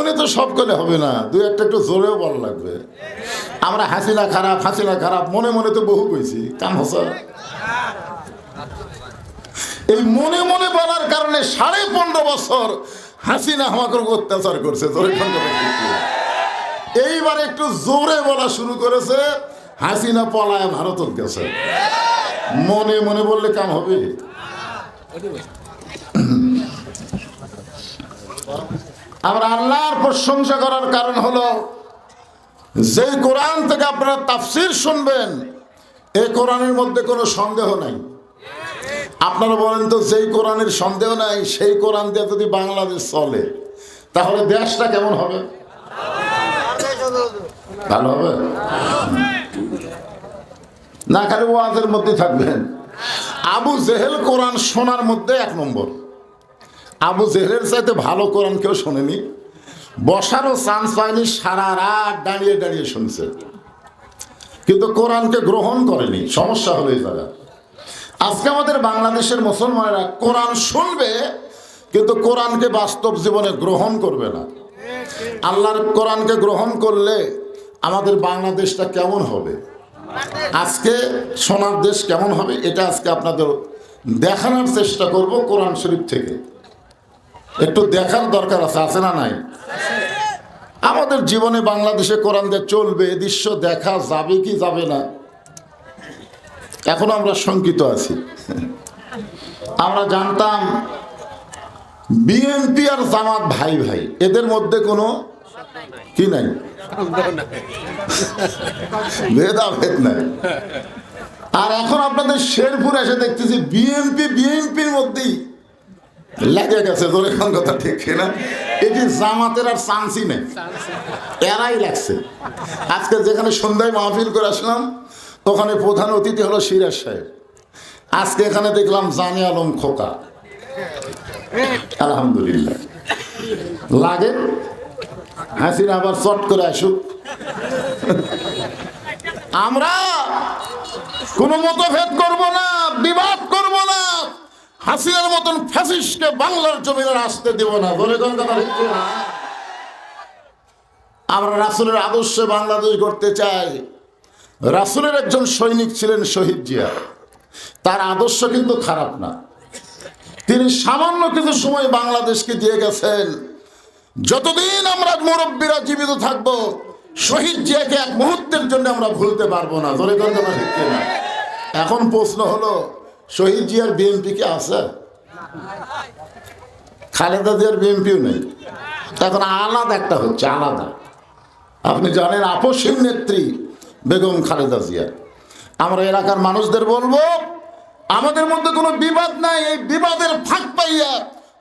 মনে তো সব করলে হবে না। দুই একটা একটু জোরেও বলা লাগবে। আমরা হাসিনা খারাপ হাসিনা খারাপ, মনে মনে তো বহু কইছি। কাম হসা। এই মনে মনে বলার কারণে সাড়ে পনেরো বছর হাসিনা আমাকে অত্যাচার করছে এইবার একটু জোরে বলা শুরু করেছে, হাসিনা পলায় ভারতের গেছে। মনে মনে বললে কাম হবে। আমরা আল্লাহর প্রশংসা করার কারণ হলো, যে কোরআন থেকে আপনারা তাফসির শুনবেন এই কোরআনের মধ্যে কোনো সন্দেহ নাই। আপনারা বলেন তো, যেই কোরআনের সন্দেহ নাই, সেই কোরআন দিয়ে যদি বাংলাদেশ চলে, তাহলে দেশটা কেমন হবে? ভালো হবে? না, খালি ওয়াজের মধ্যে থাকবেন। আবু জেহেল কোরআন শোনার মধ্যে এক নম্বর। আবু জেহেলের চাইতে ভালো কোরআন কেউ শোনেনি? বসারও চান্স পায়নি, সারা রাত দাঁড়িয়ে দাঁড়িয়ে শুনছে। কিন্তু কোরআনকে গ্রহণ করেনি, সমস্যা হলো এই জায়গা আজকে আমাদের বাংলাদেশের মুসলমানেরা কোরআন শুনবে, কিন্তু কোরআনকে বাস্তব জীবনে গ্রহণ করবে না। আল্লাহর কোরআনকে গ্রহণ করলে আমাদের বাংলাদেশটা কেমন হবে? আজকে সোনার দেশ কেমন হবে, এটা আজকে আপনাদের দেখানোর চেষ্টা করব কোরআন শরীফ থেকে। একটু দেখার দরকার আছে আছে না নাই? আমাদের জীবনে বাংলাদেশে কোরআন দিয়ে চলবে, এ দৃশ্য দেখা যাবে কি যাবে না? এখন আমরা শঙ্কিত আছি। আমরা জানতাম, বিএনপি আর জামাত ভাই ভাই, এদের মধ্যে কোনো কি নাই? ভেদাভেদ নাই। আর এখন আপনাদের শেরপুর এসে দেখতেছি বিএনপি, বিএনপির মধ্যেই লেগে গেছে তোর এখন কথা ঠিক না এটি জামাতের আর চান্সই নেই, এরাই লাগছে। আজকে যেখানে সন্ধ্যায় মাহফিল করে আসলাম, ওখানে প্রধান অতিথি হলো সিরাজ সাহেব। আজকে এখানে দেখলাম জানি আলম খোকা। আলহামদুলিল্লাহ। লাগে? হাসিনা আবার চট করে আসুক। আমরা কোনো মতভেদ করব না, বিবাদ করব না। হাসিনার মতন ফ্যাসিস্টকে বাংলার জমিনে আসতে দেব না। বলে কোন আমরা রাসুলের আদর্শে বাংলাদেশ করতে চাই। রাসুলের একজন সৈনিক ছিলেন শহীদ জিয়া। তার আদর্শ কিন্তু খারাপ না। তিনি সামান্য কিছু সময় বাংলাদেশকে দিয়ে গেছেন। যতদিন আমরা মুরব্বীরা জীবিত থাকব, শহীদ জিয়াকে এক মুহূর্তের জন্য আমরা ভুলতে পারব না। কথা ঠিক না এখন প্রশ্ন হলো শহীদ জিয়ার বিএনপি কি আছে? খালেদা জিয়ার বিএনপিও নেই। এখন আলাদা একটা হচ্ছে, আলাদা। আপনি জানেন আপসীন নেত্রী বেগম খালেদা জিয়া। আমরা এলাকার মানুষদের বলব, আমাদের মধ্যে কোনো বিবাদ নাই, এই বিবাদের ফাঁক পাইয়া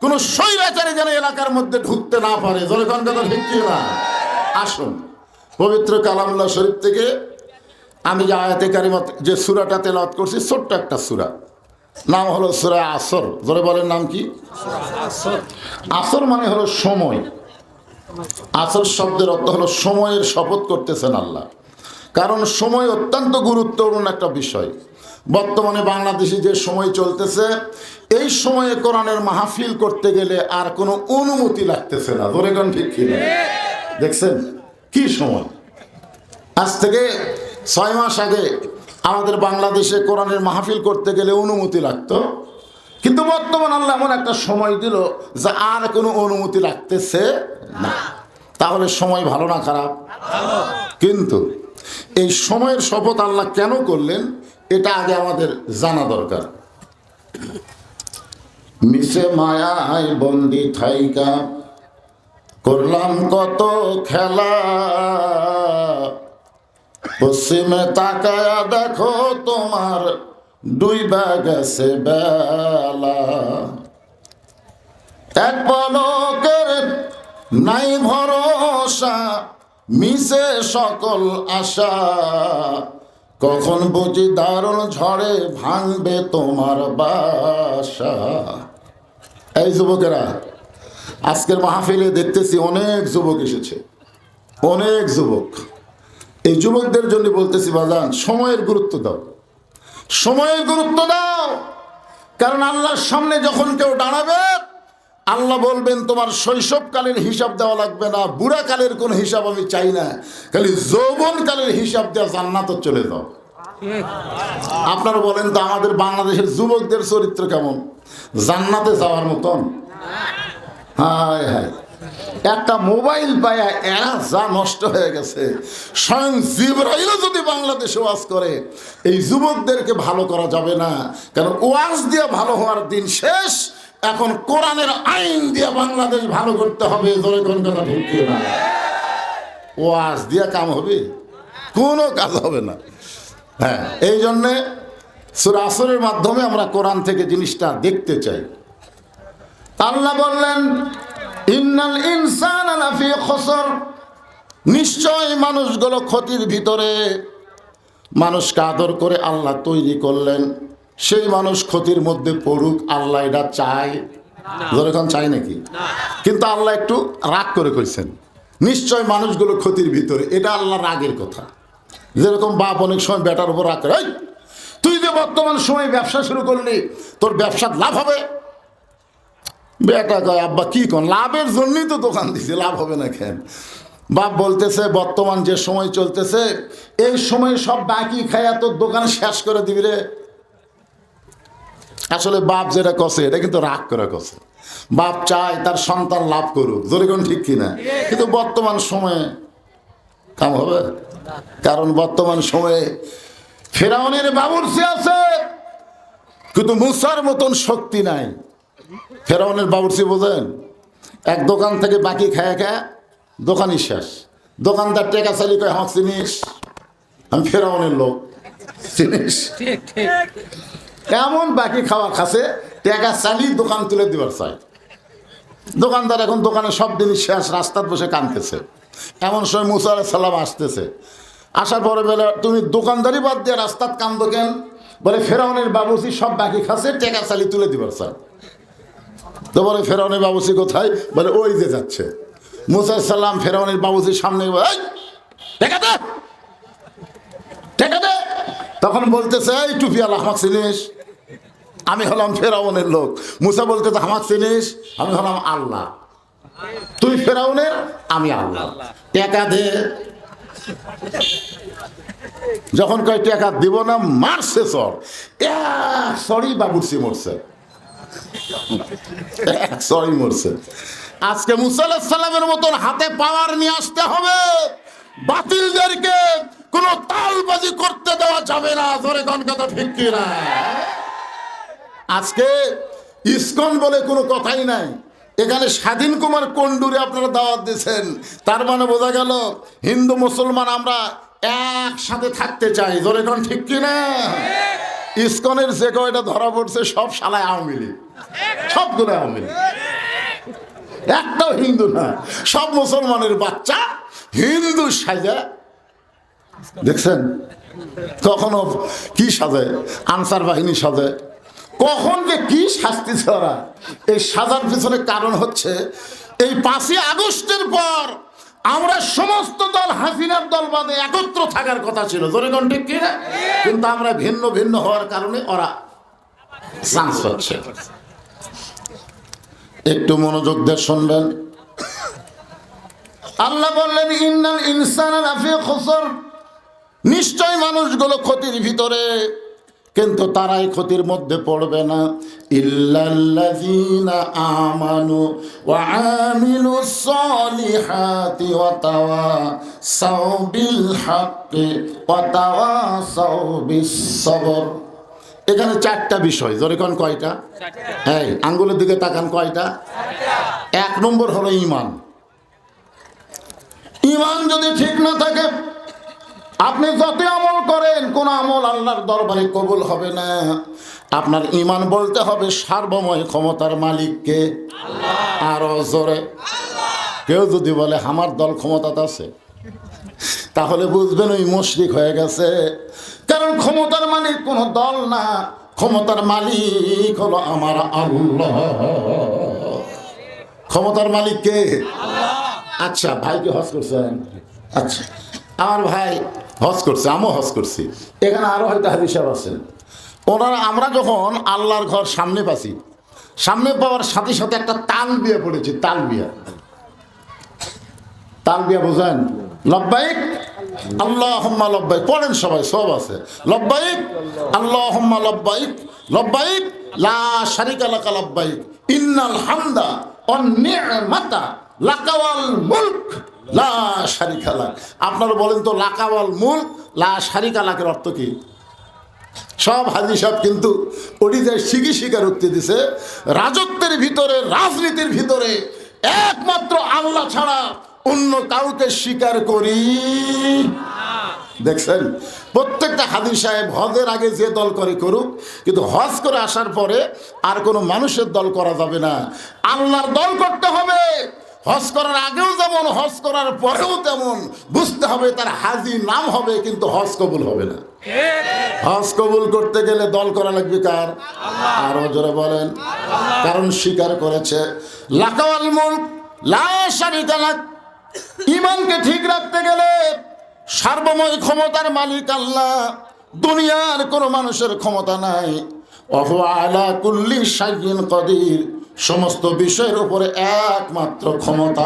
কোনো স্বৈরাচারী যেন এলাকার মধ্যে ঢুকতে না পারে। জনগণ কথা ঠিক না? আসুন, পবিত্র কালামুল্লাহ শরীফ থেকে আমি যে আয়াতে কারিমত যে সুরাটা তেলাওয়াত করছি, ছোট্ট একটা সুরা। নাম হলো সুরা আসর। ধরে বলেন নাম কি? আসর মানে হলো সময়। আসর শব্দের অর্থ হলো সময়ের শপথ করতেছেন আল্লাহ। কারণ সময় অত্যন্ত গুরুত্বপূর্ণ একটা বিষয়। বর্তমানে বাংলাদেশে যে সময় চলতেছে, এই সময়ে কোরআনের মাহফিল করতে গেলে আর কোনো অনুমতি লাগতেছে না। ধরে কোন ঠিক? দেখছেন? কি সময়? আজ থেকে ছয় মাস আগে আমাদের বাংলাদেশে কোরআনের মাহফিল করতে গেলে অনুমতি লাগতো। কিন্তু বর্তমান আল্লাহ এমন একটা সময় দিল যে আর কোনো অনুমতি লাগতেছে না। তাহলে সময় ভালো না খারাপ? কিন্তু এই সময়ের শপথ আল্লাহ কেন করলেন, এটা আগে আমাদের জানা দরকার। মিশে মায়ায় বন্দি থাইকা, করলাম কত খেলা। পশ্চিমে তাকায়া দেখো তোমার দুই গেছে বেলা। এক পলকের নাই ভরসা, মিশে সকল আশা। কখন বুঝি দারুণ ঝড়ে ভাঙবে তোমার বাসা। এই যুবকেরা, আজকের মাহফিলে দেখতেছি অনেক যুবক এসেছে। অনেক যুবক। এই যুবকদের জন্য বলতেছি, বাজান, সময়ের গুরুত্ব দাও। সময়ের গুরুত্ব দাও। কারণ আল্লাহর সামনে যখন কেউ দাঁড়াবে, আল্লাহ বলবেন, তোমার শৈশবকালের হিসাব দেওয়া লাগবে না, বুড়াকালের কোনো হিসাব আমি চাই না। খালি যৌবনকালের হিসাব দেওয়া জান্নাত চলে যাও। আপনারা বলেন তো, আমাদের বাংলাদেশের যুবকদের চরিত্র কেমন? জান্নাতে যাওয়ার মতন? হায় হায়। একটা মোবাইল পায়া এরা যা নষ্ট হয়ে গেছে। স্বয়ং জিব্রাইলও যদি বাংলাদেশে ওয়াজ করে, এই যুবকদেরকে ভালো করা যাবে না। কারণ ওয়াজ দিয়ে ভালো হওয়ার দিন শেষ, এখন কোরআনের আইন দিয়ে বাংলাদেশ ভালো করতে হবে জোরে কোন কথা না ওয়াজ দিয়ে কাম হবে? কোনো কাজ হবে না। হ্যাঁ এই জন্যে সুরা আসরের মাধ্যমে আমরা কোরআন থেকে জিনিসটা দেখতে চাই। আল্লাহ বললেন ইন্নাল ইনসান আলাফি খসর। নিশ্চয় মানুষগুলো ক্ষতির ভিতরে। মানুষকে আদর করে আল্লাহ তৈরি করলেন। সেই মানুষ ক্ষতির মধ্যে পড়ুক, আল্লাহ এটা চায়। যেরকম চায় নাকি? কিন্তু আল্লাহ একটু রাগ করে কইছেন। নিশ্চয় মানুষগুলো ক্ষতির ভিতরে, এটা আল্লাহ রাগের কথা। যেরকম বাপ অনেক সময় বেটার উপর রাগ করে তুই যে বর্তমান সময় ব্যবসা শুরু করলি, তোর ব্যবসার লাভ হবে? বেটা কয়, আব্বা, কি কোন? লাভের জন্যই তো দোকান দিছে, লাভ হবে না কেন? বাপ বলতেছে, বর্তমান যে সময় চলতেছে, এই সময় সব বাকি খায়া তোর দোকান শেষ করে দিবি রে। আসলে বাপ যেটা কষে এটা কিন্তু রাগ করে কষে বাপ চায় তার সন্তান লাভ করুক কোন ঠিক কিনা? কিন্তু বর্তমান সময়ে কাম হবে। কারণ বর্তমান সময়ে ফেরাউনের বাবুরসি আছে, কিন্তু মুসার মতন শক্তি নাই। ফেরাউনের বাবুর্চি বোঝেন? এক দোকান থেকে বাকি খায় খায় দোকানই শেষ। দোকানদার টেকা চালি কয় হাঁক চিনিস? আমি ফেরাউনের লোক। চিনিস? এমন বাকি খাওয়া খাসে টেকা চালি দোকান তুলে দিবার চাই দোকানদার এখন দোকানে সব জিনিস শেষ রাস্তার বসে কানতেছে এমন সময় মুসা আলাহ সাল্লাম আসতেছে। আসার পরে বলে তুমি দোকানদারি বাদ দিয়ে রাস্তার কান্দো কেন? বলে ফেরাউনের বাবুসি সব বাকি খাসে টেকা চালি তুলে দিবার চাই তো বলে ফেরাউনের বাবুসি কোথায়? বলে ওই যে যাচ্ছে। মুসা সাল্লাম ফেরাউনের বাবুসির সামনে বলে, "এই, টেকা দে! টেকা তখন বলতেছে এই টুপিয়াল আমাক চিনিস? আমি হলাম ফেরাউনের লোক। মুসা বলতেছে আমাক চিনিস? আমি হলাম আল্লাহ। তুই ফেরাউনের আমি আল্লাহ। টেকা দে। যখন কয় টাকা দিব না মারছে সর সরি বাবুরসি মরছে। সরি মরছে। আজকে মুসাল্লাহ সাল্লামের মতন হাতে পাওয়ার নিয়ে আসতে হবে। বাতিলদেরকে কোনো তালবাজি করতে দেওয়া যাবে না। ধরে কোন কথা ঠিক কি না? আজকে ইসকন বলে কোনো কথাই নাই। এখানে স্বাধীন কুমার কন্ডুরে আপনারা দাওয়াত দিয়েছেন। তার মানে বোঝা গেল হিন্দু মুসলমান আমরা একসাথে থাকতে চাই। ধরে কোন ঠিক কি না? ইসকনের যে কয়টা ধরা পড়ছে, সব শালায় আওয়ামী লীগ। সবগুলো আওয়ামী লীগ। একটাও হিন্দু না। সব মুসলমানের বাচ্চা হিন্দু সাজা। দেখছেন? কখনো কি সাজে? আনসার বাহিনী সাজে। কখন যে কি শাস্তি ছড়া এই সাজার পিছনে কারণ হচ্ছে, এই পাঁচই আগস্টের পর আমরা সমস্ত দল হাসিনার দল বাদে একত্র থাকার কথা ছিল। জোরেগণ ঠিক কি না? কিন্তু আমরা ভিন্ন ভিন্ন হওয়ার কারণে ওরা চান্স হচ্ছে একটু মনোযোগ দিয়ে শুনবেন। আল্লাহ বললেন, ইন্নাল ইনসান নিশ্চয় মানুষগুলো ক্ষতির ভিতরে কিন্তু তারাই ক্ষতির মধ্যে পড়বে না। ইল্লাল্লাযীনা আমানু ওয়া আমিলুস সলিহাতি ওয়া তাওয়াসাউ বিল হাক্কি ওয়া তাওয়াসাউ বিস সবর। এখানে চারটা বিষয় জোরে কোন কয়টা? হ্যাঁ আঙ্গুলের দিকে তাকান কয়টা? এক নম্বর হলো ইমান ইমান যদি ঠিক না থাকে আপনি যত আমল করেন, কোন আমল আল্লাহর দরবারে কবুল হবে না। আপনার ইমান বলতে হবে সার্বময় ক্ষমতার মালিককে। আরও জোরে। কেউ যদি বলে, আমার দল ক্ষমতাতে আছে, তাহলে বুঝবেন ওই মুশরিক হয়ে গেছে। কারণ ক্ষমতার মালিক কোনো দল না। ক্ষমতার মালিক হলো আমার আল্লাহ। ক্ষমতার মালিক কে? আচ্ছা ভাইকে হজ করছেন? আচ্ছা। আমার ভাই হজ করছে আমিও হজ করছি। এখানে আরও হয়তো হাদিস সাহেব আছেন। ওনারা আমরা যখন আল্লাহর ঘর সামনে পাচ্ছি সামনে পাওয়ার সাথে সাথে একটা তাল বিয়া পড়েছে তাল বিয়া তাল বিয়া বোঝেন? লব্বাইক? আল্লাহ লব্বাইক। পড়েন সবাই সব আছে। লব্বাইক? আল্লাহ লব্বাইক। লব্বাইক? লা শারিকা লাকা লব্বাইক। ইন্নাল হামদা অন্নিমাতা লাকাওয়াল মুলক। লা আপনারা বলেন তো, লাকাওয়াল মুলক লা লাকের অর্থ কি? সব হাজি সাহেব কিন্তু ওটিতে শিখি স্বীকারোক্তি দিছে, রাজত্বের ভিতরে, রাজনীতির ভিতরে একমাত্র আল্লাহ ছাড়া অন্য কাউকে স্বীকার করি। দেখছেন? প্রত্যেকটা হাদির সাহেব হজের আগে যে দল করে করুক, কিন্তু হজ করে আসার পরে আর কোনো মানুষের দল করা যাবে না। আল্লাহর দল করতে হবে। হজ করার আগেও যেমন, হজ করার পরেও তেমন। বুঝতে হবে তার হাজি নাম হবে, কিন্তু হজ কবুল হবে না। হজ কবুল করতে গেলে দল করা লাগবে কার? আরও জোরে বলেন। কারণ স্বীকার করেছে, লাকাওয়াল মুলক লা শারিকা লাক। ইমানকে ঠিক রাখতে গেলে সার্বময় ক্ষমতার মালিক আল্লাহ। দুনিয়ার কোনো মানুষের ক্ষমতা নাই। অহু আলা কুল্লি সাইন কদির। সমস্ত বিষয়ের উপরে একমাত্র ক্ষমতা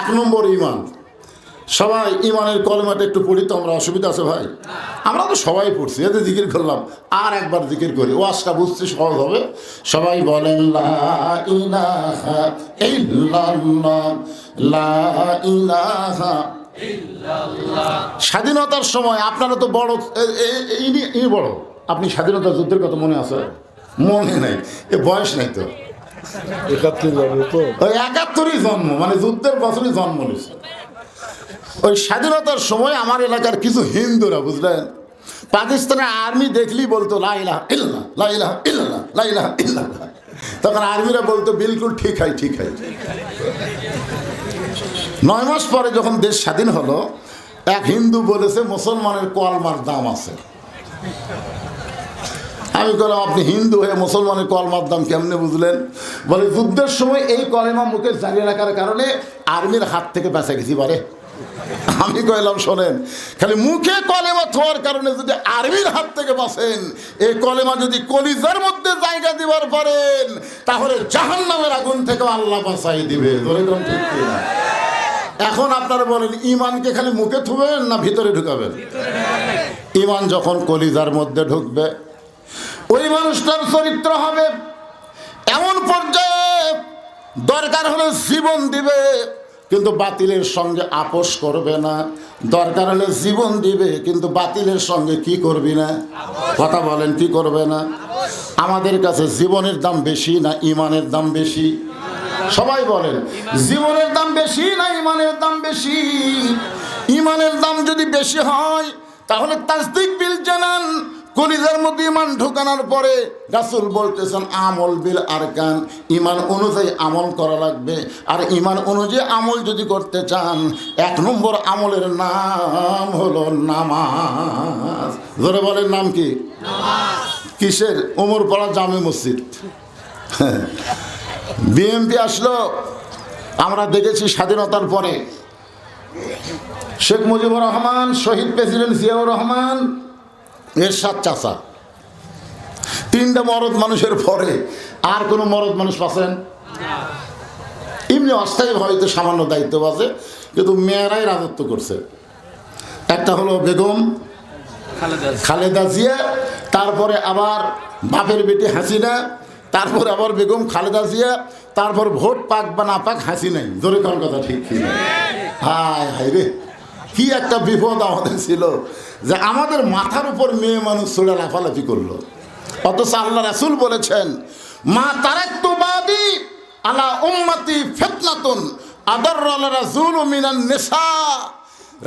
এক নম্বর ইমান। সবাই ইমানের কলমাটা একটু পড়ি তো আমরা অসুবিধা আছে ভাই? আমরা তো সবাই পড়ছি এতে জিকির করলাম। আর একবার জিকির করি ওয়াজটা বুঝতে সহজ হবে। সবাই বলেন স্বাধীনতার সময় আপনারা তো বড় ইনি বড়। আপনি স্বাধীনতা যুদ্ধের কথা মনে আছে? মনে নেই। এ বয়স নেই তো। একাত্তর জানো তো। ওই একাত্তরই জন্ম মানে যুদ্ধের বছরই জন্ম নিয়েছে ওই স্বাধীনতার সময় আমার এলাকার কিছু হিন্দুরা বুঝলেন? পাকিস্তানের আর্মি দেখলেই বলতো লাইলা ইল্লা লাইলা ইল্লা লাইলা ইল্লা তখন আর্মিরা বলতো বিলকুল ঠিক হয় ঠিক হয়। নয় মাস পরে যখন দেশ স্বাধীন হলো এক হিন্দু বলেছে মুসলমানের কলমার দাম আছে। আমি বললাম, আপনি হিন্দু হয়ে মুসলমানের কলমার দাম কেমনে বুঝলেন? বলে, যুদ্ধের সময় এই কলেমা মুখে জারিয়ে রাখার কারণে আর্মির হাত থেকে বেঁচে গেছি পারে আমি কইলাম, শোনেন, খালি মুখে কলেমা থোয়ার কারণে যদি আর্মির হাত থেকে বাঁচেন, এই কলেমা যদি কলিজার মধ্যে জায়গা দিবার পারেন, তাহলে জাহান নামের আগুন থেকে আল্লাহ বাঁচাই দিবে? এখন আপনারা বলেন, ইমানকে খালি মুখে থুবেন না ভিতরে ঢুকাবেন? ইমান যখন কলিজার মধ্যে ঢুকবে ওই মানুষটার চরিত্র হবে। এমন পর্যায়ে দরকার হলে জীবন দিবে, কিন্তু বাতিলের সঙ্গে আপোষ করবে না। দরকার হলে জীবন দিবে, কিন্তু বাতিলের সঙ্গে কি করবি না? কথা বলেন, কি করবে না? আমাদের কাছে জীবনের দাম বেশি না ইমানের দাম বেশি? সবাই বলেন, জীবনের দাম বেশি না ইমানের দাম বেশি? ইমানের দাম যদি বেশি হয়, তাহলে তাসদিক বিল জানান। কলিজার মধ্যে ইমান ঢোকানোর পরে রাসুল বলতেছেন আমল বিল আরকান। ইমান অনুযায়ী আমল করা লাগবে। আর ইমান অনুযায়ী আমল যদি করতে চান এক নম্বর আমলের নাম হলো নামাজ। ধরে বলেন নাম কি? কিসের? ওমর পাড়া জামে মসজিদ। বিএমপি আসলো আমরা দেখেছি স্বাধীনতার পরে। শেখ মুজিবুর রহমান শহীদ প্রেসিডেন্ট জিয়াউর রহমান এরশাদ চাচা। তিনটা মরদ মানুষের পরে আর কোনো মরদ মানুষ পাচ্ছেন? এমনি অস্থায়ী হয়তো সামান্য দায়িত্ব আছে কিন্তু মেয়েরাই রাজত্ব করছে। একটা হলো বেগম খালেদা জিয়া। তারপরে আবার বাপের বেটি হাসিনা তারপর আবার বেগম খালেদা জিয়া তারপর ভোট পাক বা না পাক হাসিনাই। জোরে কোন কথা ঠিক হায় হায় রে কি একটা বিপদ আমাদের ছিল। যে আমাদের মাথার উপর মেয়ে মানুষ ছোড়া লাফালাফি করল। অথচ আল্লাহ রাসুল বলেছেন, মা তারেক তো বাদি আলা উম্মতি ফেতনাতুন আদর রাসুল মিনান নেশা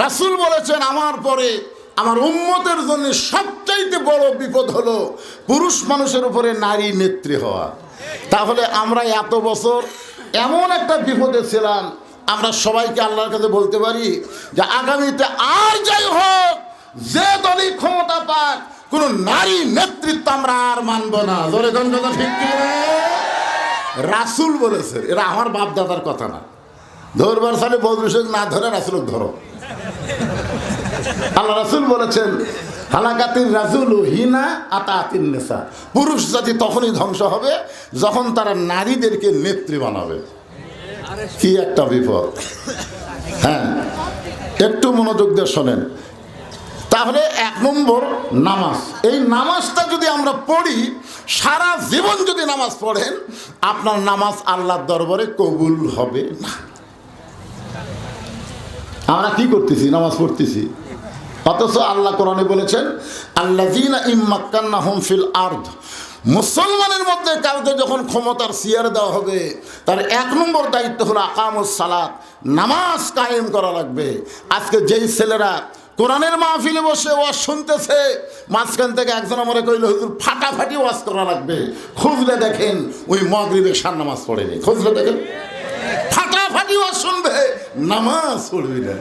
রাসুল বলেছেন, আমার পরে আমার উম্মতের জন্য সবচাইতে বড় বিপদ হলো পুরুষ মানুষের উপরে নারী নেত্রী হওয়া। তাহলে আমরা এত বছর এমন একটা বিপদে ছিলাম, আমরা সবাইকে আল্লাহর কাছে বলতে পারি যে আগামীতে আর যাই হোক যে দলই ক্ষমতা পাক, কোনো নারী নেতৃত্ব আমরা আর মানব না। কথা ঠিক রাসুল বলেছে এরা আমার বাপ দাদার কথা না। ধরবার সালে বদরুশেখ না ধরে রাসুল ধরো। আল্লাহ রাসুল বলেছেন, হালাকাতির রাজুলু হিনা আতাতিন নেশা পুরুষ জাতি তখনই ধ্বংস হবে যখন তারা নারীদেরকে নেত্রী বানাবে। কি একটা বিপদ। হ্যাঁ একটু মনোযোগ দিয়ে শোনেন। তাহলে এক নম্বর নামাজ। এই নামাজটা যদি আমরা পড়ি, সারা জীবন যদি নামাজ পড়েন, আপনার নামাজ আল্লাহর দরবারে কবুল হবে না। আমরা কি করতেছি? নামাজ পড়তেছি। অথচ আল্লাহ কোরআনে বলেছেন আল্লাহ ইম্মাক্কান্না হোম ফিল আর্ধ মুসলমানের মধ্যে কাউকে যখন ক্ষমতার সিয়ার দেওয়া হবে, তার এক নম্বর দায়িত্ব হলো আকামুস সালাত, নামাজ কায়েম করা লাগবে। আজকে যেই ছেলেরা কোরআনের মাহফিলে বসে ওয়াজ শুনতেছে, মাঝখান থেকে একজন আমার কইল হুজুর, ফাটাফাটি ওয়াজ করা লাগবে। খুঁজলে দেখেন, ওই মগরিবে সার নামাজ পড়েনি। খুঁজলে দেখেন, ফাটাফাটি ওয়াজ শুনবে, নামাজ পড়বি না।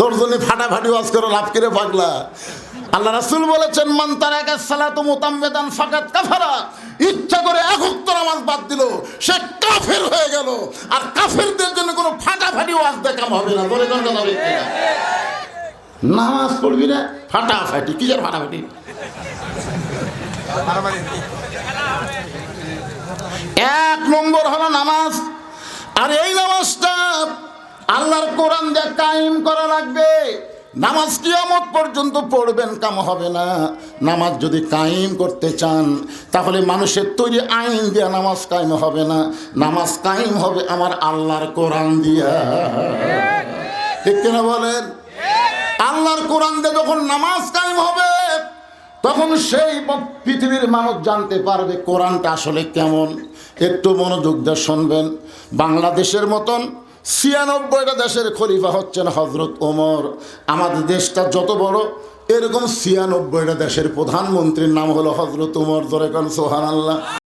তোর জন্য ফাটাফাটি ওয়াজ করে লাভ করে পাগলা? আল্লাহ রাসূল বলেছেন, মান তারাকা সালাতু মুতাম্মিদান ফাকাত কাফারা। ইচ্ছা করে একত্র নামাজ বাদ দিল, সে কাফের হয়ে গেল। আর কাফেরদের জন্য কোনো ফাটাফাটি ওয়াজ দেখাম হবে না। বলে কোন কথা। নামাজ পড়বি না? ফাটাফাটি কিসের ফাটাফাটি। এক নম্বর হলো নামাজ। আর এই নামাজটা আল্লাহর কোরআন দিয়ে কায়েম করা লাগবে। নামাজ কিয়ামত পর্যন্ত পড়বেন কাম হবে না। নামাজ যদি কায়েম করতে চান, তাহলে মানুষের তৈরি আইন দিয়ে নামাজ কায়েম হবে না। নামাজ কায়েম হবে আমার আল্লাহর কোরআন দিয়া। ঠিক কিনা বলেন? আল্লাহর কোরআন দিয়ে যখন নামাজ কায়েম হবে, তখন সেই পৃথিবীর মানুষ জানতে পারবে কোরআনটা আসলে কেমন। একটু মনোযোগ দিয়ে শুনবেন। বাংলাদেশের মতন ছিয়ানব্বইটা দেশের খলিফা হচ্ছেন হজরত ওমর। আমাদের দেশটা যত বড়, এরকম ছিয়ানব্বইটা দেশের প্রধানমন্ত্রীর নাম হলো হজরত ওমর। ধরে কান সোহান আল্লাহ